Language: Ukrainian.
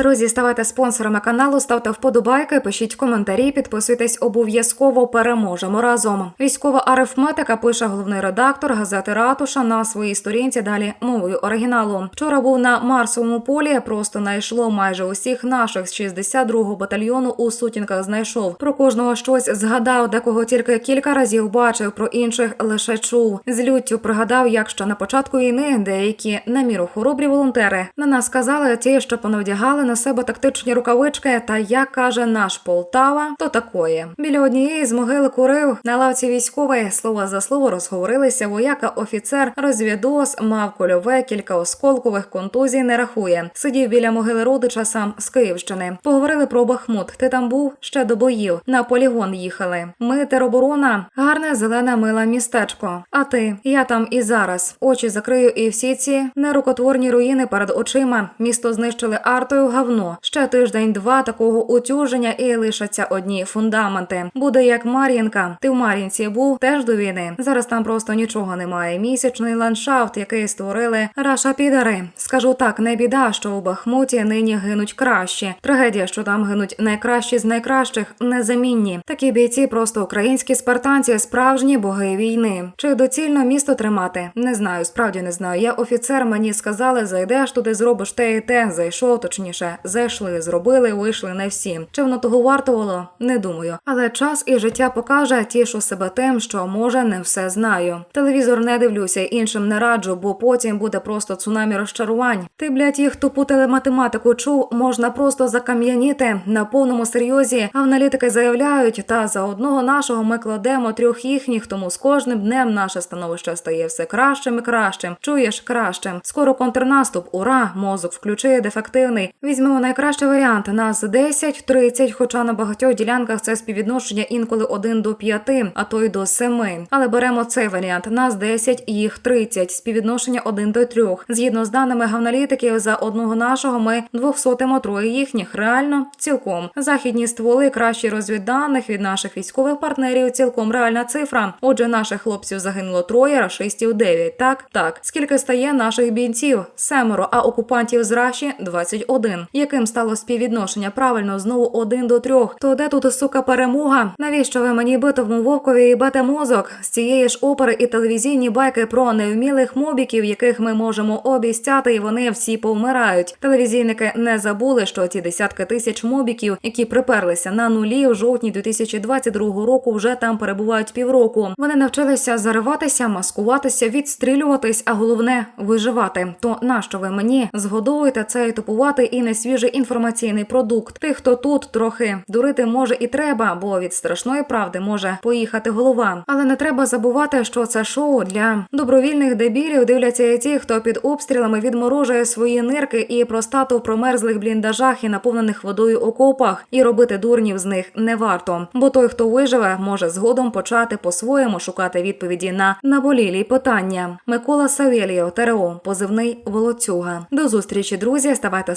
Друзі, ставайте спонсорами каналу, ставте вподобайки, пишіть коментарі, підписуйтесь обов'язково. Переможемо разом. Військова арифметика пише головний редактор газети Ратуша на своїй сторінці. Далі мовою оригіналу. Вчора був на Марсовому полі. Просто найшло майже усіх наших з 62-го батальйону у сутінках. Знайшов про кожного щось згадав, декого тільки кілька разів бачив, про інших лише чув. З люттю пригадав, як ще на початку війни деякі на міру хоробрі волонтери на нас сказали ті, що понавдягали на себе тактичні рукавички. Та як каже наш Полтава, то такої. Біля однієї з могили курив на лавці військової слово за слово розговорилися. Вояка офіцер розвідос мав кольове, кілька осколкових контузій не рахує. Сидів біля могили родича сам з Київщини. Поговорили про Бахмут. Ти там був ще до боїв. На полігон їхали. Ми тероборона, гарне зелене миле містечко. А ти? Я там і зараз. Очі закрию, і всі ці нерукотворні руїни перед очима. Місто знищили артою гавно. Ще тиждень-два такого утюження і лишаться одні фундаменти. Буде як Мар'їнка. Ти в Мар'їнці був теж до війни. Зараз там просто нічого немає. Місячний ландшафт, який створили раша підари. Скажу так, не біда, що у Бахмуті нині гинуть кращі. Трагедія, що там гинуть найкращі з найкращих, незамінні. Такі бійці просто українські спартанці, справжні боги війни. Чи доцільно місто тримати? Не знаю, справді не знаю. Я офіцер, мені сказали, зайдеш туди, зробиш те і те. Зайшов, точніше, зайшли, зробили, вийшли не всі. Чи воно того вартувало? Не думаю. Але час і життя покаже, тішу себе тим, що може не все знаю. Телевізор не дивлюся, іншим не раджу, бо потім буде просто цунамі розчарувань. Ти, блядь, їх тупу телематематику чув, можна просто закам'яніти на повному серйозі. Аналітики заявляють, та за одного нашого ми кладемо трьох їхніх, тому з кожним днем наше становище стає все кращим і кращим. Чуєш кращим. Скоро контрнаступ. Ура! Мозок включи дефективний. Візьмемо найкращий варіант. Нас 10-30, хоча на багатьох ділянках це співвідношення інколи 1 до 5, а то й до 7. Але беремо цей варіант. Нас 10, їх 30, співвідношення 1 до 3. Згідно з даними гавналітиків, за одного нашого ми 200 троє їхніх. Реально, цілком. Західні стволи кращі розвідданих від наших військових партнерів. Цілком реальна цифра. Отже, наших хлопців загинуло троє, рашистів 9. Так, так. Скільки стає наших бійців? Семеро, а окупантів з Раші 21. Яким стало співвідношення? Правильно, знову 1 до 3. То де тут сука перемога? Навіщо ви мені битому вовкові і бете мозок? З цієї ж опери і телевізійні байки про невмілих мобіків, яких ми можемо обіцяти, і вони всі повмирають. Телевізійники не забули, що ті десятки тисяч мобіків, які приперлися на нулі у жовтні 2022 року, вже там перебувають півроку. Вони навчилися зариватися, маскуватися, відстрілюватись, а головне виживати. То нащо ви мені згодовуєте цей тупуватий і несвіжий інформаційний продукт? Тих, хто тут трохи дурити може і треба, бо від страшної правди може поїхати голова. Але не треба забувати, що це шоу для добровільних дебілів. Дивляться і ті, хто під обстрілами відморожує свої нирки і простату в промерзлих бліндажах і наповнених водою окопах, і робити дурнів з них не варто. Бо той, хто виживе, може згодом почати по-своєму шукати відповіді на наболілі питання. Микола Савєлєв, ТРО, позивний Волоцюга. До зустрічі, друзі. Ставайте